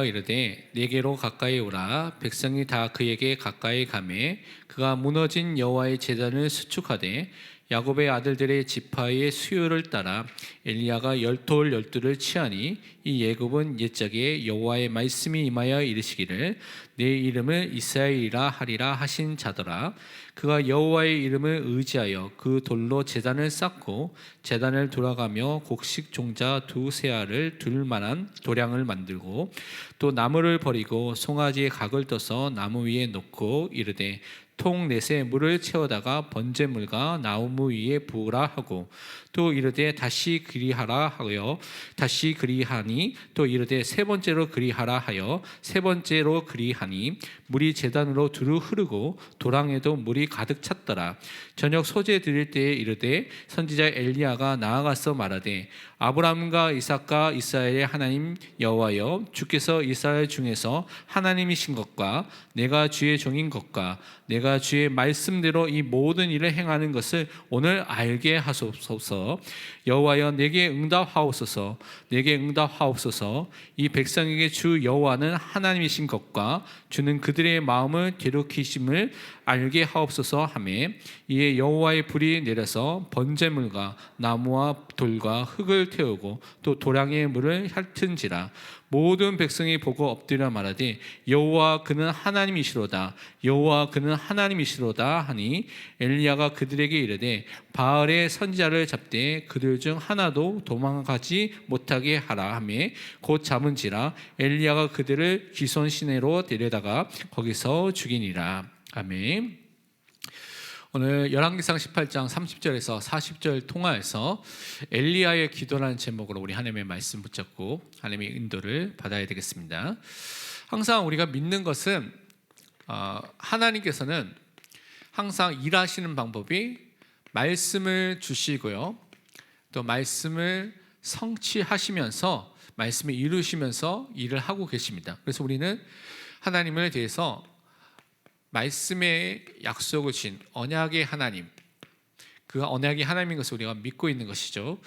이르되 내게로 가까이 오라. 백성이 다 그에게 가까이 가매. 그가 무너진 여호와의 제단을 수축하되 야곱의 아들들의 지파의 수요를 따라 엘리야가 열돌 열두를 취하니 이 예굽은 옛적에 여호와의 말씀이 임하여 이르시기를 내 이름을 이스라엘이라 하리라 하신 자더라. 그가 여호와의 이름을 의지하여 그 돌로 제단을 쌓고 제단을 돌아가며 곡식 종자 두 세알을 둘 만한 도량을 만들고 또 나무를 버리고 송아지의 각을 떠서 나무 위에 놓고 이르되 통 넷에 물을 채워다가 번제물과 나무 위에 부으라 하고 또 이르되 다시 그리하라 하여 다시 그리하니 또 이르되 세 번째로 그리하라 하여 세 번째로 그리하니 물이 제단으로 두루 흐르고 도랑에도 물이 가득 찼더라. 저녁 소재 드릴 때에 이르되 선지자 엘리야가 나아가서 말하되 아브라함과 이삭과 이스라엘의 하나님 여호와여 주께서 이스라엘 중에서 하나님이신 것과 내가 주의 종인 것과 내가 주의 말씀대로 이 모든 일을 행하는 것을 오늘 알게 하소서. 여호와여 내게 응답하옵소서. 내게 응답하옵소서. 이 백성에게 주 여호와는 하나님이신 것과 주는 그들의 마음을 괴롭히심을 알게 하옵소서 하매 이에 여호와의 불이 내려서 번제물과 나무와 돌과 흙을 태우고 또 도량의 물을 핥은지라 모든 백성이 보고 엎드려 말하되 여호와 그는 하나님이시로다 여호와 그는 하나님이시로다 하니 엘리야가 그들에게 이르되 바알의 선지자를 잡되 그들 중 하나도 도망가지 못하게 하라 하매 곧 잡은지라 엘리야가 그들을 기손 시내로 데려다가 거기서 죽이니라 아멘. 오늘 열왕기상 18장 30절에서 40절 통화에서 엘리야의 기도라는 제목으로 우리 하나님의 말씀 붙잡고 하나님의 인도를 받아야 되겠습니다. 항상 우리가 믿는 것은 어, 하나님께서는 항상 일하시는 방법이 말씀을 주시고요. 또 말씀을 성취하시면서 말씀을 이루시면서 일을 하고 계십니다. 그래서 우리는 하나님을 대해서 말씀의 약속을 주신 언약의 하나님 그 언약의 하나님인 것을 우리가 믿고 있는 것이죠.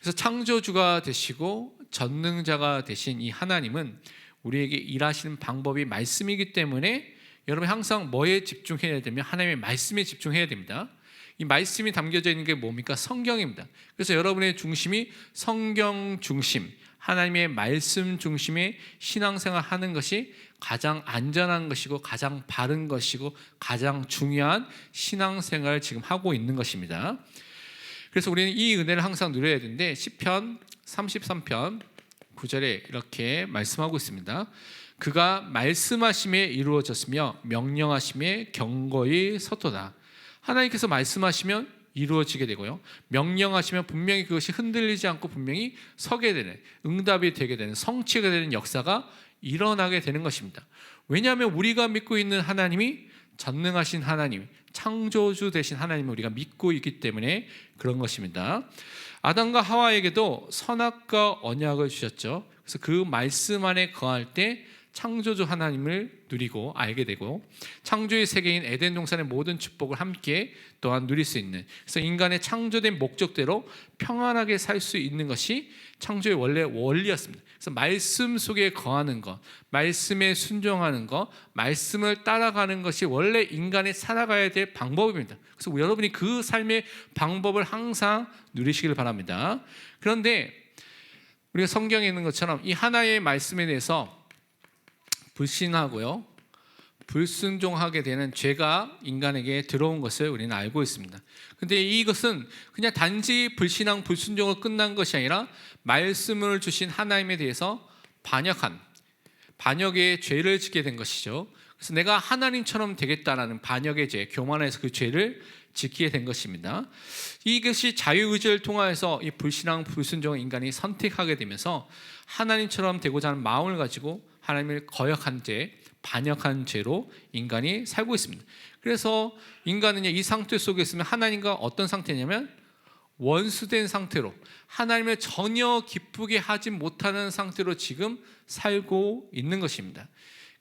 그래서 창조주가 되시고 전능자가 되신 이 하나님은 우리에게 일하시는 방법이 말씀이기 때문에 여러분 항상 뭐에 집중해야 되면 하나님의 말씀에 집중해야 됩니다. 이 말씀이 담겨져 있는 게 뭡니까? 성경입니다. 그래서 여러분의 중심이 성경 중심, 하나님의 말씀 중심의 신앙생활 하는 것이 가장 안전한 것이고 가장 바른 것이고 가장 중요한 신앙생활을 지금 하고 있는 것입니다. 그래서 우리는 이 은혜를 항상 누려야 되는데 시편 33편 9절에 이렇게 말씀하고 있습니다. 그가 말씀하심에 이루어졌으며 명령하심에 경거히 섰도다. 하나님께서 말씀하시면 이루어지게 되고요. 명령하시면 분명히 그것이 흔들리지 않고 분명히 서게 되는 응답이 되게 되는 성취가 되는 역사가 일어나게 되는 것입니다. 왜냐하면 우리가 믿고 있는 하나님이 전능하신 하나님, 창조주 되신 하나님을 우리가 믿고 있기 때문에 그런 것입니다. 아담과 하와에게도 선악과 언약을 주셨죠. 그래서 그 말씀 안에 거할 때 창조주 하나님을 누리고 알게 되고 창조의 세계인 에덴 동산의 모든 축복을 함께 또한 누릴 수 있는 그래서 인간의 창조된 목적대로 평안하게 살 수 있는 것이 창조의 원래 원리였습니다. 그래서 말씀 속에 거하는 것, 말씀에 순종하는 것, 말씀을 따라가는 것이 원래 인간이 살아가야 될 방법입니다. 그래서 여러분이 그 삶의 방법을 항상 누리시길 바랍니다. 그런데 우리가 성경에 있는 것처럼 이 하나의 말씀에 대해서 불신하고요. 불순종하게 되는 죄가 인간에게 들어온 것을 우리는 알고 있습니다. 근데 이것은 그냥 단지 불신앙, 불순종으로 끝난 것이 아니라 말씀을 주신 하나님에 대해서 반역한 반역의 죄를 짓게 된 것이죠. 그래서 내가 하나님처럼 되겠다라는 반역의 죄, 교만해서 그 죄를 지키게 된 것입니다. 이것이 자유의지를 통하여서 이 불신앙, 불순종을 인간이 선택하게 되면서 하나님처럼 되고자 하는 마음을 가지고 하나님을 거역한 죄, 반역한 죄로 인간이 살고 있습니다. 그래서 인간은 이 상태 속에 있으면 하나님과 어떤 상태냐면 원수된 상태로 하나님을 전혀 기쁘게 하지 못하는 상태로 지금 살고 있는 것입니다.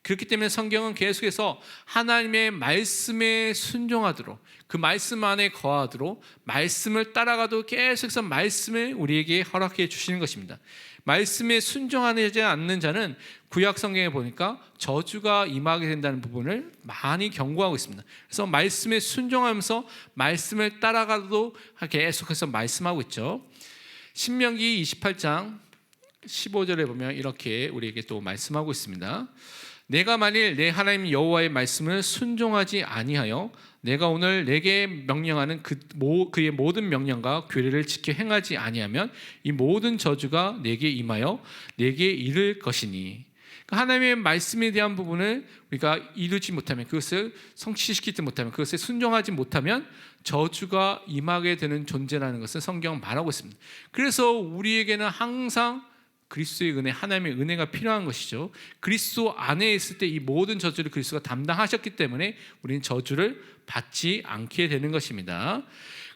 그렇기 때문에 성경은 계속해서 하나님의 말씀에 순종하도록 그 말씀 안에 거하도록 말씀을 따라가도 계속해서 말씀을 우리에게 허락해 주시는 것입니다. 말씀에 순종하지 않는 자는 구약 성경에 보니까 저주가 임하게 된다는 부분을 많이 경고하고 있습니다. 그래서 말씀에 순종하면서 말씀을 따라가도 계속해서 말씀하고 있죠. 신명기 28장 15절에 보면 이렇게 우리에게 또 말씀하고 있습니다. 내가 만일 내 하나님 여호와의 말씀을 순종하지 아니하여 내가 오늘 내게 명령하는 그 모, 그의 모든 명령과 규례를 지켜 행하지 아니하면 이 모든 저주가 내게 임하여 내게 이를 것이니 그러니까 하나님의 말씀에 대한 부분을 우리가 이루지 못하면 그것을 성취시키지 못하면 그것에 순종하지 못하면 저주가 임하게 되는 존재라는 것을 성경은 말하고 있습니다. 그래서 우리에게는 항상 그리스도의 은혜, 하나님의 은혜가 필요한 것이죠. 그리스도 안에 있을 때 이 모든 저주를 그리스도가 담당하셨기 때문에 우리는 저주를 받지 않게 되는 것입니다.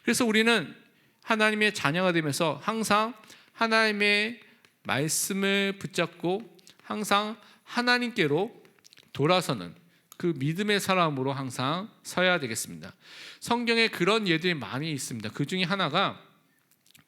그래서 우리는 하나님의 자녀가 되면서 항상 하나님의 말씀을 붙잡고 항상 하나님께로 돌아서는 그 믿음의 사람으로 항상 서야 되겠습니다. 성경에 그런 예들이 많이 있습니다. 그 중에 하나가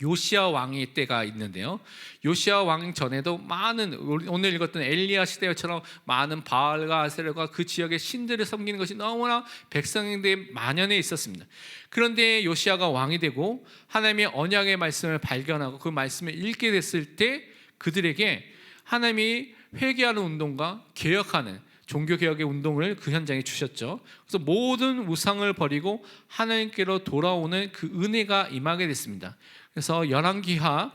요시아 왕의 때가 있는데요. 요시아 왕 전에도 많은 오늘 읽었던 엘리야 시대처럼 많은 바알과 아세르가 그 지역의 신들을 섬기는 것이 너무나 백성들의 만연해 있었습니다. 그런데 요시아가 왕이 되고 하나님의 언약의 말씀을 발견하고 그 말씀을 읽게 됐을 때 그들에게 하나님이 회개하는 운동과 개혁하는 종교 개혁의 운동을 그 현장에 주셨죠. 그래서 모든 우상을 버리고 하나님께로 돌아오는 그 은혜가 임하게 됐습니다. 그래서 열왕기하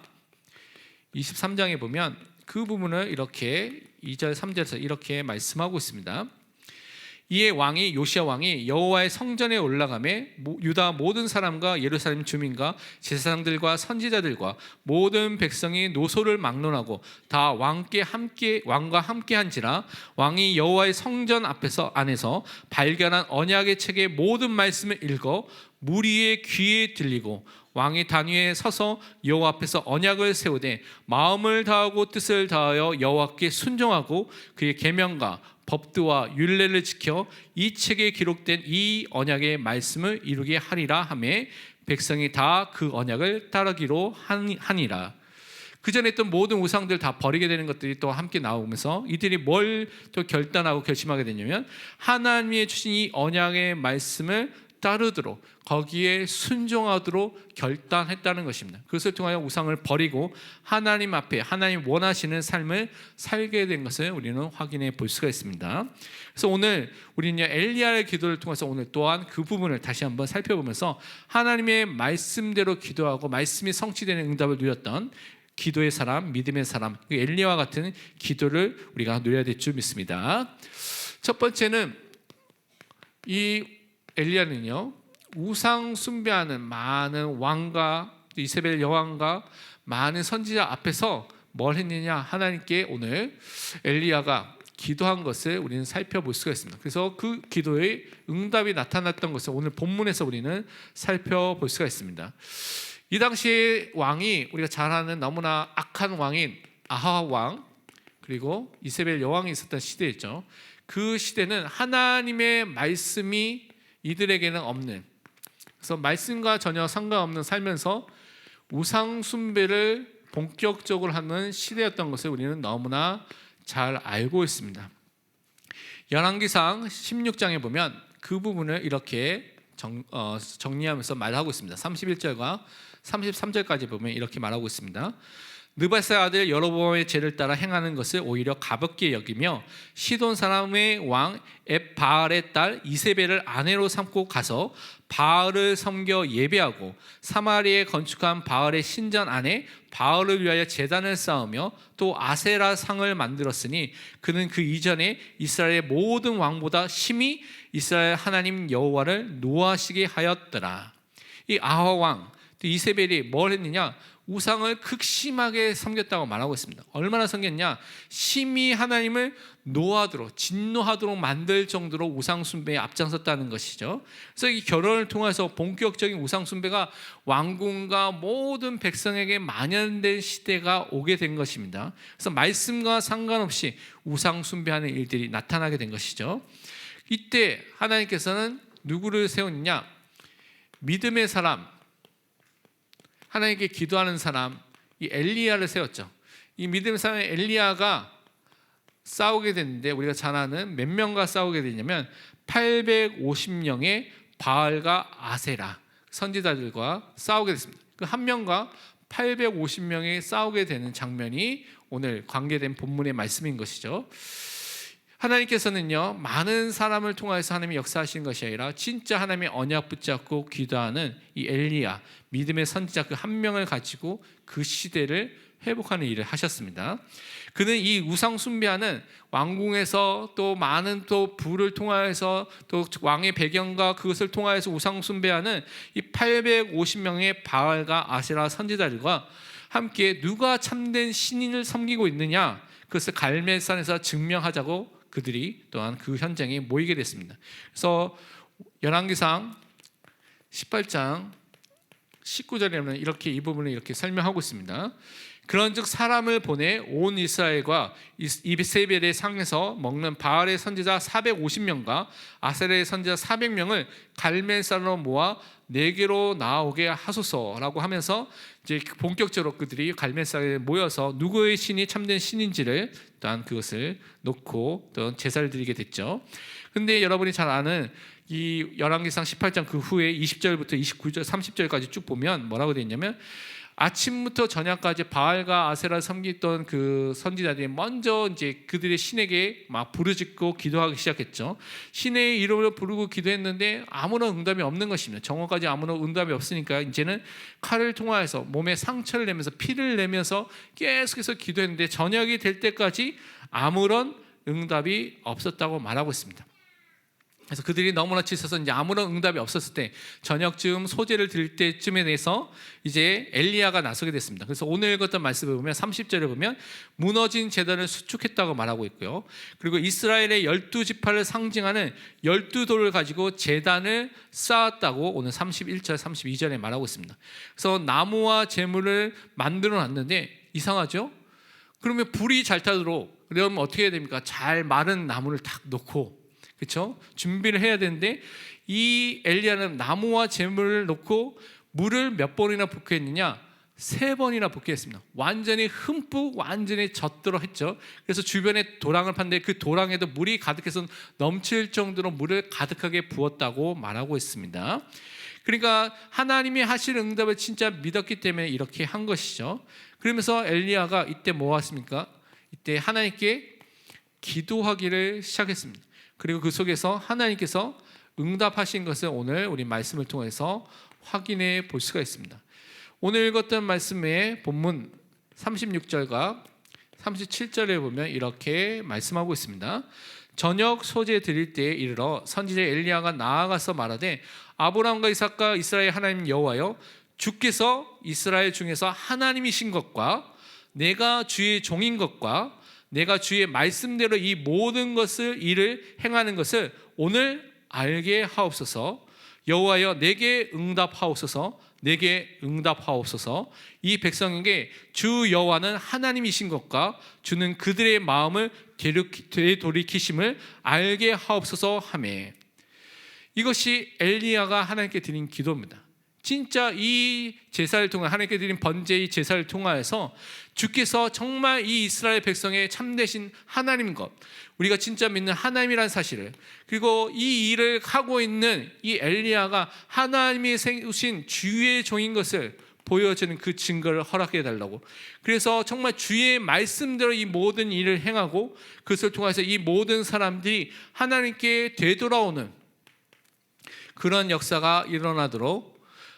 23장에 보면 그 부분을 이렇게 2절 3절에서 이렇게 말씀하고 있습니다. 이에 왕이 요시아 왕이 여호와의 성전에 올라가매 유다 모든 사람과 예루살렘 주민과 제사장들과 선지자들과 모든 백성이 노소를 막론하고 다 왕께 함께 왕과 함께한지라 왕이 여호와의 성전 앞에서 안에서 발견한 언약의 책의 모든 말씀을 읽어 무리의 귀에 들리고 왕이 단위에 서서 여호와 앞에서 언약을 세우되 마음을 다하고 뜻을 다하여 여호와께 순종하고 그의 계명과 법도와 율례를 지켜 이 책에 기록된 이 언약의 말씀을 이루게 하리라 하매 백성이 다 그 언약을 따르기로 하니라. 그 전에 있던 모든 우상들 다 버리게 되는 것들이 또 함께 나오면서 이들이 뭘 또 결단하고 결심하게 되냐면 하나님의 주신 이 언약의 말씀을 따르도록 거기에 순종하도록 결단했다는 것입니다. 그것을 통하여 우상을 버리고 하나님 앞에 하나님 원하시는 삶을 살게 된 것을 우리는 확인해 볼 수가 있습니다. 그래서 오늘 우리는 엘리야의 기도를 통해서 오늘 또한 그 부분을 다시 한번 살펴보면서 하나님의 말씀대로 기도하고 말씀이 성취되는 응답을 누렸던 기도의 사람, 믿음의 사람, 그 엘리야와 같은 기도를 우리가 누려야 될 줄 믿습니다. 첫 번째는 이 엘리야는요 우상 숭배하는 많은 왕과 이세벨 여왕과 많은 선지자 앞에서 뭘 했느냐 하나님께 오늘 엘리야가 기도한 것을 우리는 살펴볼 수가 있습니다. 그래서 그 기도의 응답이 나타났던 것을 오늘 본문에서 우리는 살펴볼 수가 있습니다. 이 당시에 왕이 우리가 잘 아는 너무나 악한 왕인 아하 왕 그리고 이세벨 여왕이 있었던 시대였죠. 그 시대는 하나님의 말씀이 이들에게는 없는 그래서 말씀과 전혀 상관없는 살면서 우상 숭배를 본격적으로 하는 시대였던 것을 우리는 너무나 잘 알고 있습니다. 열왕기상 16장에 보면 그 부분을 이렇게 정, 어, 정리하면서 말하고 있습니다. 31절과 33절까지 보면 이렇게 말하고 있습니다. 느바세 아들 여로보암의 죄를 따라 행하는 것을 오히려 가볍게 여기며 시돈 사람의 왕 앱바알의 딸 이세벨을 아내로 삼고 가서 바알을 섬겨 예배하고 사마리에 건축한 바알의 신전 안에 바알을 위하여 제단을 쌓으며 또 아세라 상을 만들었으니 그는 그 이전에 이스라엘의 모든 왕보다 심히 이스라엘 하나님 여호와를 노하시게 하였더라. 이 아하 왕 이세벨이 뭘 했느냐? 우상을 극심하게 섬겼다고 말하고 있습니다. 얼마나 섬겼냐? 심히 하나님을 노하도록 진노하도록 만들 정도로 우상 숭배에 앞장섰다는 것이죠. 그래서 이 결혼을 통해서 본격적인 우상 숭배가 왕궁과 모든 백성에게 만연된 시대가 오게 된 것입니다. 그래서 말씀과 상관없이 우상 숭배하는 일들이 나타나게 된 것이죠. 이때 하나님께서는 누구를 세웠느냐? 믿음의 사람, 하나님께 기도하는 사람, 이 엘리야를 세웠죠. 이 믿음의 사람 엘리야가 싸우게 됐는데 우리가 잘 아는 몇 명과 싸우게 되냐면 850명의 바알과 아세라 선지자들과 싸우게 됐습니다. 그 한 명과 850명이 싸우게 되는 장면이 오늘 관계된 본문의 말씀인 것이죠. 하나님께서는요 많은 사람을 통해서 하나님이 역사하시는 것이 아니라 진짜 하나님의 언약 붙잡고 기도하는 이 엘리야 믿음의 선지자 그 한 명을 가지고 그 시대를 회복하는 일을 하셨습니다. 그는 이 우상 숭배하는 왕궁에서 또 많은 또 부를 통하여서 또 왕의 배경과 그것을 통하여서 우상 숭배하는 이 850명의 바알과 아세라 선지자들과 함께 누가 참된 신인을 섬기고 있느냐 그것을 갈멜산에서 증명하자고 그들이 또한 그 현장에 모이게 됐습니다. 그래서 열왕기상 18장 19절에는 이렇게 이 부분을 이렇게 설명하고 있습니다. 그런즉 사람을 보내 온 이스라엘과 이세벨의 상에서 먹는 바알의 선지자 450명과 아세르의 선지자 400명을 갈멜산으로 모아 내게로 나오게 하소서라고 하면서 이제 본격적으로 그들이 갈멜산에 모여서 누구의 신이 참된 신인지를 또한 그것을 놓고 또 제사를 드리게 됐죠. 근데 여러분이 잘 아는 이 열왕기상 18장 그 후에 20절부터 29절 30절까지 쭉 보면 뭐라고 되어 있냐면 아침부터 저녁까지 바알과 아세라 섬기던 그 선지자들이 먼저 이제 그들의 신에게 막 부르짖고 기도하기 시작했죠. 신의 이름으로 부르고 기도했는데 아무런 응답이 없는 것입니다. 정오까지 아무런 응답이 없으니까 이제는 칼을 통하여서 몸에 상처를 내면서 피를 내면서 계속해서 기도했는데 저녁이 될 때까지 아무런 응답이 없었다고 말하고 있습니다. 그래서 그들이 너무나 이제 아무런 응답이 없었을 때 저녁쯤 소재를 드릴 때쯤에 대해서 이제 엘리야가 나서게 됐습니다. 그래서 오늘 읽었던 말씀을 보면 30절에 보면 무너진 재단을 수축했다고 말하고 있고요. 그리고 이스라엘의 열두 지파를 상징하는 열두 돌을 가지고 재단을 쌓았다고 오늘 31절 32절에 말하고 있습니다. 그래서 나무와 재물을 만들어 놨는데 이상하죠? 그러면 불이 잘 타도록 그러면 어떻게 해야 됩니까? 잘 마른 나무를 탁 놓고 그렇죠? 준비를 해야 되는데 이 엘리야는 나무와 재물을 놓고 물을 몇 번이나 붓게 했느냐? 세 번이나 붓게 했습니다. 완전히 흠뿍 완전히 젖도록 했죠. 그래서 주변에 도랑을 팠는데 그 도랑에도 물이 가득해서 넘칠 정도로 물을 가득하게 부었다고 말하고 있습니다. 그러니까 하나님이 하실 응답을 진짜 믿었기 때문에 이렇게 한 것이죠. 그러면서 엘리야가 이때 뭐 했습니까? 이때 하나님께 기도하기를 시작했습니다. 그리고 그 속에서 하나님께서 응답하신 것을 오늘 우리 말씀을 통해서 확인해 볼 수가 있습니다. 오늘 읽었던 말씀의 본문 36절과 37절에 보면 이렇게 말씀하고 있습니다. 저녁 소재 드릴 때에 이르러 선지자 엘리야가 나아가서 말하되 아브라함과 이삭과 이스라엘 하나님 여호와여 주께서 이스라엘 중에서 하나님이신 것과 내가 주의 종인 것과 내가 주의 말씀대로 이 모든 것을 일을 행하는 것을 오늘 알게 하옵소서. 여호와여 내게 응답하옵소서. 내게 응답하옵소서. 이 백성에게 주 여호와는 하나님이신 것과 주는 그들의 마음을 되돌이키심을 알게 하옵소서 하매. 이것이 엘리야가 하나님께 드린 기도입니다. 진짜 이 제사를 통해 하나님께 드린 번제의 제사를 통하여서 주께서 정말 이 이스라엘 백성의 참되신 하나님 것 우리가 진짜 믿는 하나님이란 사실을 그리고 이 일을 하고 있는 이 엘리야가 하나님이 세우신 주의 종인 것을 보여주는 그 증거를 허락해 달라고. 그래서 정말 주의 말씀대로 이 모든 일을 행하고 그것을 통해서 이 모든 사람들이 하나님께 되돌아오는 그런 역사가 일어나도록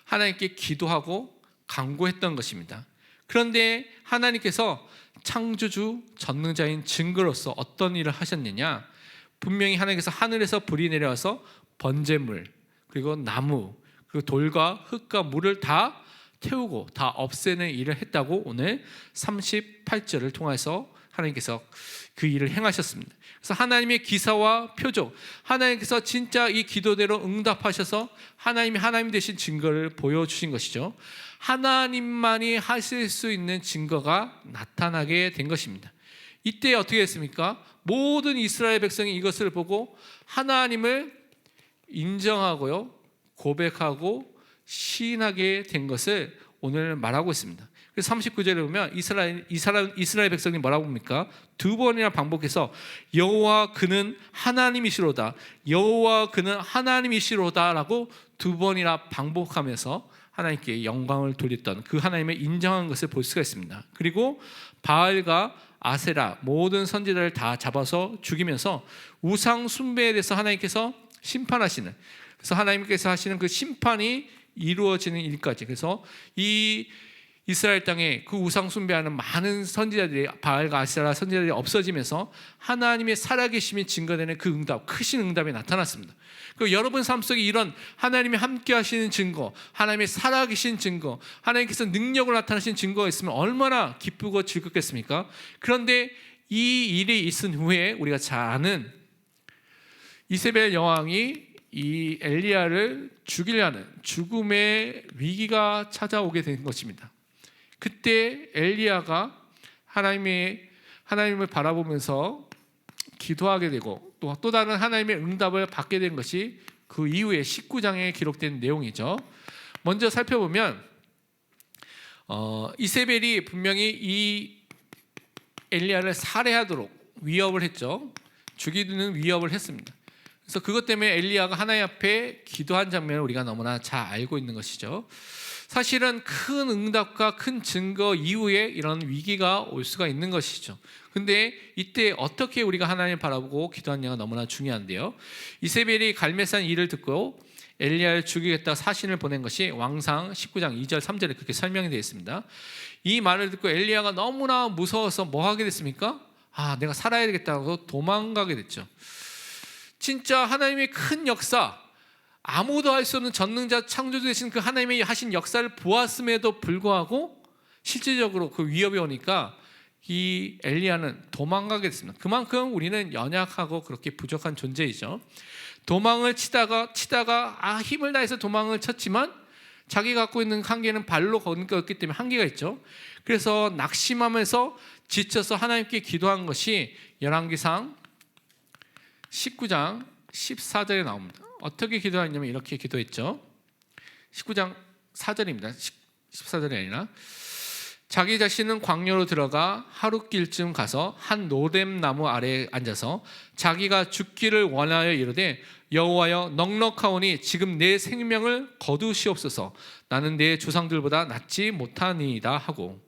하나님께 기도하고 강구했던 것입니다. 그런데 하나님께서 창조주 전능자인 증거로서 어떤 일을 하셨느냐? 분명히 하나님께서 하늘에서 불이 내려와서 번제물 그리고 나무 그리고 돌과 흙과 물을 다 태우고 다 없애는 일을 했다고 오늘 38절을 통해서 하나님께서 그 일을 행하셨습니다. 그래서 하나님의 기사와 표적, 하나님께서 진짜 이 기도대로 응답하셔서 하나님이 하나님 되신 증거를 보여주신 것이죠. 하나님만이 하실 수 있는 증거가 나타나게 된 것입니다. 이때 어떻게 했습니까? 모든 이스라엘 백성이 이것을 보고 하나님을 인정하고요, 고백하고 시인하게 된 것을 오늘 말하고 있습니다. 그래서 39절에 보면 이스라엘 이스라엘 이스라엘 백성이 뭐라고 합니까? 두 번이나 반복해서 여호와 그는 하나님이시로다. 여호와 그는 하나님이시로다라고 두 번이나 반복하면서 하나님께 영광을 돌렸던 그 하나님의 인정한 것을 볼 수가 있습니다. 그리고 바알과 아세라 모든 선지자를 다 잡아서 죽이면서 우상 숭배에 대해서 하나님께서 심판하시는 그래서 하나님께서 하시는 그 심판이 이루어지는 일까지 그래서 이 이스라엘 땅에 그 우상 숭배하는 많은 선지자들이 바알과 아세라 선지자들이 없어지면서 하나님의 살아계심이 증거되는 그 응답 크신 응답이 나타났습니다. 그 여러분 삶 속에 이런 하나님이 함께 하시는 증거, 하나님의 살아계신 증거, 하나님께서 능력을 나타내신 증거가 있으면 얼마나 기쁘고 즐겁겠습니까? 그런데 이 일이 있은 후에 우리가 잘 아는 이세벨 여왕이 이 엘리야를 죽이려는 죽음의 위기가 찾아오게 된 것입니다. 그때 엘리야가 하나님의 하나님을 바라보면서 기도하게 되고 또 또 다른 하나님의 응답을 받게 된 것이 그 이후에 19장에 기록된 내용이죠. 먼저 살펴보면 어, 이세벨이 분명히 이 엘리야를 살해하도록 위협을 했죠. 죽이는 위협을 했습니다. 그래서 그것 때문에 엘리야가 하나님 앞에 기도한 장면을 우리가 너무나 잘 알고 있는 것이죠. 사실은 큰 응답과 큰 증거 이후에 이런 위기가 올 수가 있는 것이죠. 근데 이때 어떻게 우리가 하나님을 바라보고 기도하냐가 너무나 중요한데요. 이세벨이 갈매산 일을 듣고 엘리야를 죽이겠다 사신을 보낸 것이 왕상 19장 2절 3절에 그렇게 설명이 되어 있습니다. 이 말을 듣고 엘리야가 너무나 무서워서 뭐 하게 됐습니까? 아, 내가 살아야 되겠다고 도망가게 됐죠. 진짜 하나님의 큰 역사, 아무도 할 수 없는 전능자 창조주 되신 그 하나님의 하신 역사를 보았음에도 불구하고 실질적으로 그 위협이 오니까 이 엘리야는 도망가게 됐습니다. 그만큼 우리는 연약하고 그렇게 부족한 존재이죠. 도망을 치다가 치다가 아 힘을 다해서 도망을 쳤지만 자기가 갖고 있는 한계는 발로 걷는 거였기 때문에 한계가 있죠. 그래서 낙심하면서 지쳐서 하나님께 기도한 것이 열왕기상 19장 14절에 나옵니다. 어떻게 기도했냐면 이렇게 기도했죠. 19장 4절입니다. 14절이 아니라 자기 자신은 광야로 들어가 하루 길쯤 가서 한 노뎀 나무 아래에 앉아서 자기가 죽기를 원하여 이르되 여호와여 넉넉하오니 지금 내 생명을 거두시옵소서 나는 내 조상들보다 낫지 못하니이다 하고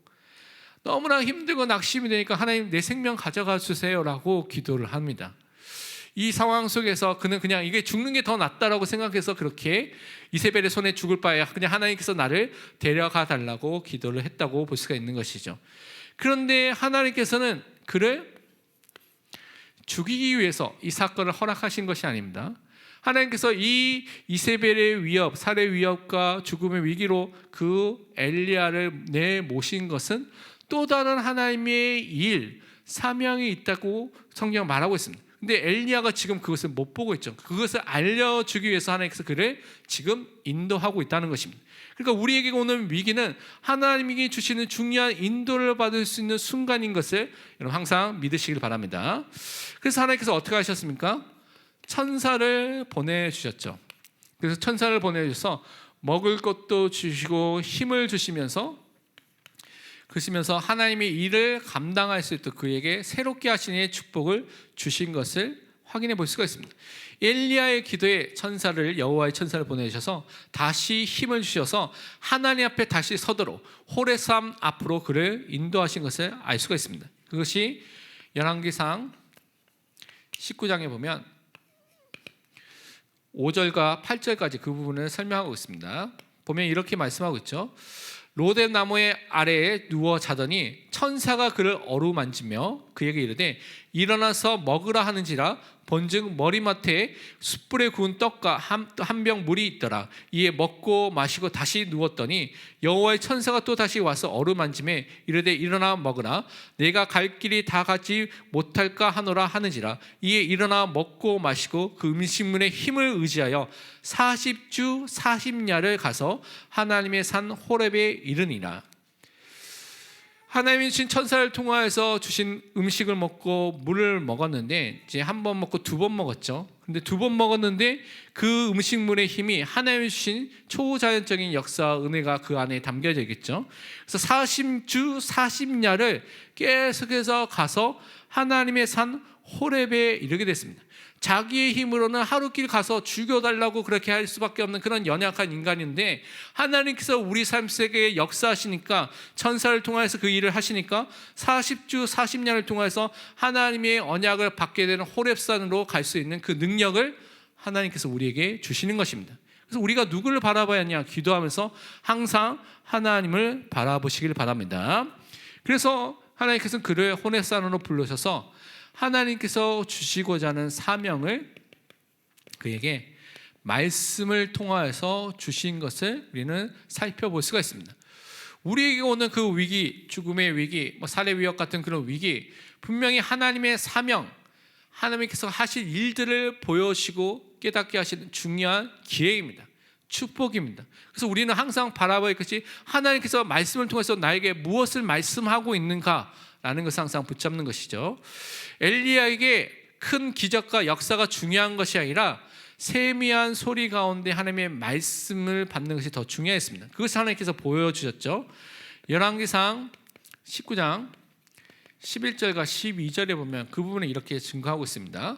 너무나 힘들고 낙심이 되니까 하나님 내 생명 가져가 주세요라고 기도를 합니다. 이 상황 속에서 그는 그냥 이게 죽는 게 더 낫다라고 생각해서 그렇게 이세벨의 손에 죽을 바에 그냥 하나님께서 나를 데려가 달라고 기도를 했다고 볼 수가 있는 것이죠. 그런데 하나님께서는 그를 죽이기 위해서 이 사건을 허락하신 것이 아닙니다. 하나님께서 이 이세벨의 위협, 살해 위협과 죽음의 위기로 그 엘리야를 내 모신 것은 또 다른 하나님의 일, 사명이 있다고 성경 말하고 있습니다. 근데 엘리야가 지금 그것을 못 보고 있죠. 그것을 알려주기 위해서 하나님께서 그를 지금 인도하고 있다는 것입니다. 그러니까 우리에게 오는 위기는 하나님이 주시는 중요한 인도를 받을 수 있는 순간인 것을 여러분 항상 믿으시길 바랍니다. 그래서 하나님께서 어떻게 하셨습니까? 천사를 보내주셨죠. 그래서 천사를 보내주셔서 먹을 것도 주시고 힘을 주시면서 그러시면서 하나님의 일을 감당할 수 있도록 그에게 새롭게 하시는 축복을 주신 것을 확인해 볼 수가 있습니다. 엘리야의 기도에 천사를 여호와의 천사를 보내셔서 다시 힘을 주셔서 하나님 앞에 다시 서도록 호레삼 앞으로 그를 인도하신 것을 알 수가 있습니다. 그것이 열왕기상 19장에 보면 5절과 8절까지 그 부분을 설명하고 있습니다. 보면 이렇게 말씀하고 있죠. 로뎀 나무의 아래에 누워 자더니 천사가 그를 어루만지며 그에게 이르되 일어나서 먹으라 하는지라 본즉 머리맡에 숯불에 구운 떡과 한 병 물이 있더라. 이에 먹고 마시고 다시 누웠더니 여호와의 천사가 또 다시 와서 어루만짐에 이르되 일어나 먹으라. 내가 갈 길이 다 가지 못할까 하노라 하는지라. 이에 일어나 먹고 마시고 그 음식물의 힘을 의지하여 40주 40야를 가서 하나님의 산 호렙에 이르니라 하나님이 주신 천사를 통하여서 주신 음식을 먹고 물을 먹었는데 이제 한 번 먹고 두 번 먹었죠. 근데 두 번 먹었는데 그 음식물의 힘이 하나님이 주신 초자연적인 역사 은혜가 그 안에 담겨져 있겠죠. 그래서 40주 40야를 계속해서 가서 하나님의 산 호렙에 이르게 됐습니다. 자기의 힘으로는 하루길 가서 죽여달라고 그렇게 할 수밖에 없는 그런 연약한 인간인데 하나님께서 우리 삶 속에 역사하시니까 천사를 통해서 그 일을 하시니까 40주 40년을 통해서 하나님의 언약을 받게 되는 호렙산으로 갈 수 있는 그 능력을 하나님께서 우리에게 주시는 것입니다. 그래서 우리가 누구를 바라봐야 하냐 기도하면서 항상 하나님을 바라보시길 바랍니다. 그래서 하나님께서는 그를 호렙산으로 불러셔서 하나님께서 주시고자 하는 사명을 그에게 말씀을 통하여서 주신 것을 우리는 살펴볼 수가 있습니다. 우리에게 오는 그 위기, 죽음의 위기, 뭐 살해 위협 같은 그런 위기, 분명히 하나님의 사명, 하나님께서 하실 일들을 보여주시고 깨닫게 하시는 중요한 기회입니다. 축복입니다. 그래서 우리는 항상 바라봐야 것이 하나님께서 말씀을 통해서 나에게 무엇을 말씀하고 있는가 라는 것을 항상 붙잡는 것이죠. 엘리야에게 큰 기적과 역사가 중요한 것이 아니라 세미한 소리 가운데 하나님의 말씀을 받는 것이 더 중요했습니다. 그것을 하나님께서 보여주셨죠. 열왕기상 19장 11절과 12절에 보면 그 부분을 이렇게 증거하고 있습니다.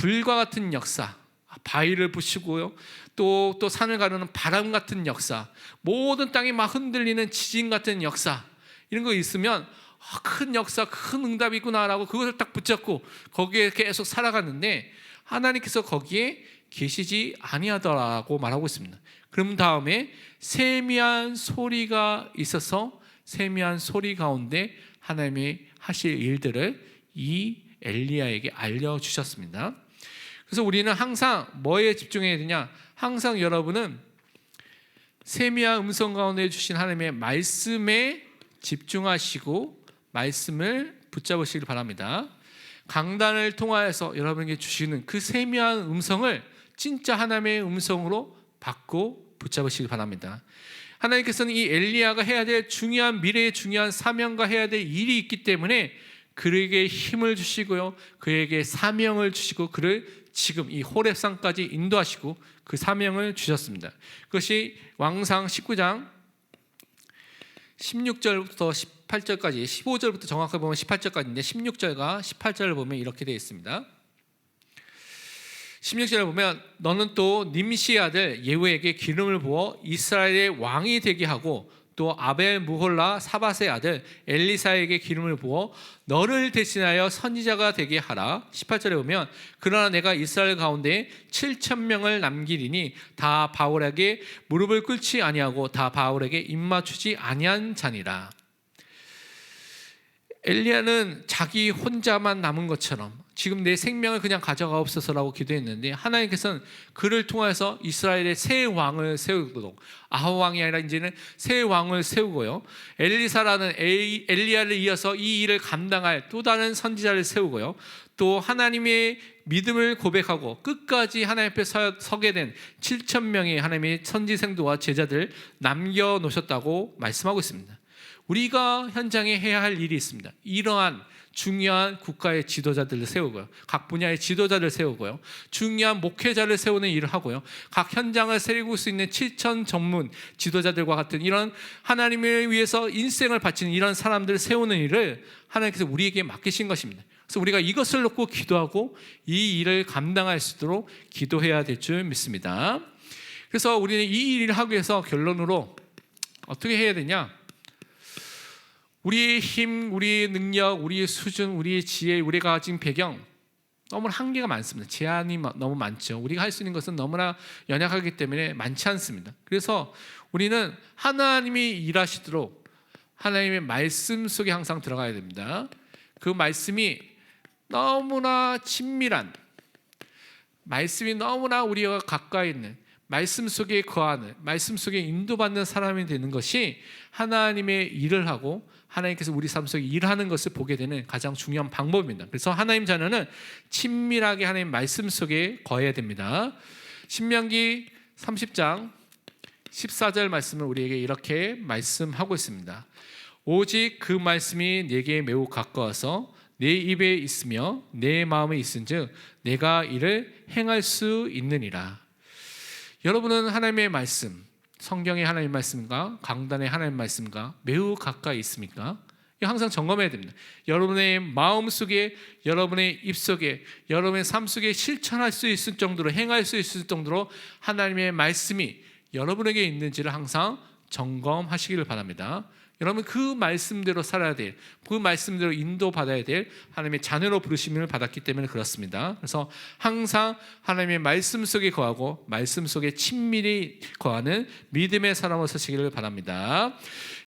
불과 같은 역사 바위를 부시고요 또 또 산을 가르는 바람 같은 역사 모든 땅이 막 흔들리는 지진 같은 역사 이런 거 있으면 아, 큰 역사, 큰 응답이구나라고 그것을 딱 붙잡고 거기에 계속 살아갔는데 하나님께서 거기에 계시지 아니하더라고 말하고 있습니다. 그럼 다음에 세미한 소리가 있어서 세미한 소리 가운데 하나님이 하실 일들을 이 엘리야에게 알려 주셨습니다. 그래서 우리는 항상 뭐에 집중해야 되냐? 항상 여러분은 세미한 음성 가운데 주신 하나님의 말씀에 집중하시고 말씀을 붙잡으시길 바랍니다. 강단을 통하여서 여러분에게 주시는 그 세미한 음성을 진짜 하나님의 음성으로 받고 붙잡으시길 바랍니다. 하나님께서는 이 엘리야가 해야 될 중요한 미래의 중요한 사명과 해야 될 일이 있기 때문에 그에게 힘을 주시고요. 그에게 사명을 주시고 그를 지금 이 호렙산까지 인도하시고 그 사명을 주셨습니다. 그것이 왕상 19장 16절부터 18절까지 15절부터 정확하게 보면 18절까지인데 16절과 18절을 보면 이렇게 되어 있습니다. 16절을 보면 너는 또 님시 아들 예후에게 기름을 부어 이스라엘의 왕이 되게 하고 또 아벨 무홀라 사바의 아들 엘리사에게 기름을 부어 너를 대신하여 선지자가 되게 하라. 18절에 보면 그러나 내가 이스라엘 가운데 7천 명을 남기리니 다 바울에게 무릎을 꿇지 아니하고 다 바울에게 입 맞추지 아니한 자니라. 엘리야는 자기 혼자만 남은 것처럼 지금 내 생명을 그냥 가져가옵소서라고 기도했는데 하나님께서는 그를 통해서 이스라엘의 새 왕을 세우도록 아하 왕이 아니라 이제는 새 왕을 세우고요. 엘리사라는 엘리야를 이어서 이 일을 감당할 또 다른 선지자를 세우고요. 또 하나님의 믿음을 고백하고 끝까지 하나님 앞에 서게 된 7천 명의 하나님의 선지생도와 제자들 남겨 놓으셨다고 말씀하고 있습니다. 우리가 현장에 해야 할 일이 있습니다. 이러한 중요한 국가의 지도자들을 세우고요. 각 분야의 지도자를 세우고요. 중요한 목회자를 세우는 일을 하고요. 각 현장을 세우고 수 있는 7천 전문 지도자들과 같은 이런 하나님을 위해서 인생을 바치는 이런 사람들을 세우는 일을 하나님께서 우리에게 맡기신 것입니다. 그래서 우리가 이것을 놓고 기도하고 이 일을 감당할 수 있도록 기도해야 될 줄 믿습니다. 그래서 우리는 이 일을 하기 위해서 결론으로 어떻게 해야 되냐? 우리의 힘, 우리의 능력, 우리의 수준, 우리의 지혜, 우리가 가진 배경 너무 한계가 많습니다. 제한이 마- 너무 많죠. 우리가 할 수 있는 것은 너무나 연약하기 때문에 많지 않습니다. 그래서 우리는 하나님이 일하시도록 하나님의 말씀 속에 항상 들어가야 됩니다. 그 말씀이 너무나 친밀한 말씀이 너무나 우리와 가까이 있는 말씀 속에 거하는 말씀 속에 인도받는 사람이 되는 것이 하나님의 일을 하고 하나님께서 우리 삶 속에 일하는 것을 보게 되는 가장 중요한 방법입니다. 그래서 하나님 자녀는 친밀하게 하나님 말씀 속에 거해야 됩니다. 신명기 30장 14절 말씀을 우리에게 이렇게 말씀하고 있습니다. 오직 그 말씀이 내게 매우 가까워서 내 입에 있으며 내 마음에 있은즉 내가 이를 행할 수 있느니라. 여러분은 하나님의 말씀, 성경의 하나님 말씀과 강단의 하나님 말씀과 매우 가까이 있습니까? 항상 점검해야 됩니다. 여러분의 마음 속에, 여러분의 입 속에, 여러분의 삶 속에 실천할 수 있을 정도로 행할 수 있을 정도로 하나님의 말씀이 여러분에게 있는지를 항상 점검하시기를 바랍니다. 여러분 그 말씀대로 살아야 될, 그 말씀대로 인도받아야 될 하나님의 자녀로 부르심을 받았기 때문에 그렇습니다. 그래서 항상 하나님의 말씀 속에 거하고 말씀 속에 친밀히 거하는 믿음의 사람으로 서시기를 바랍니다.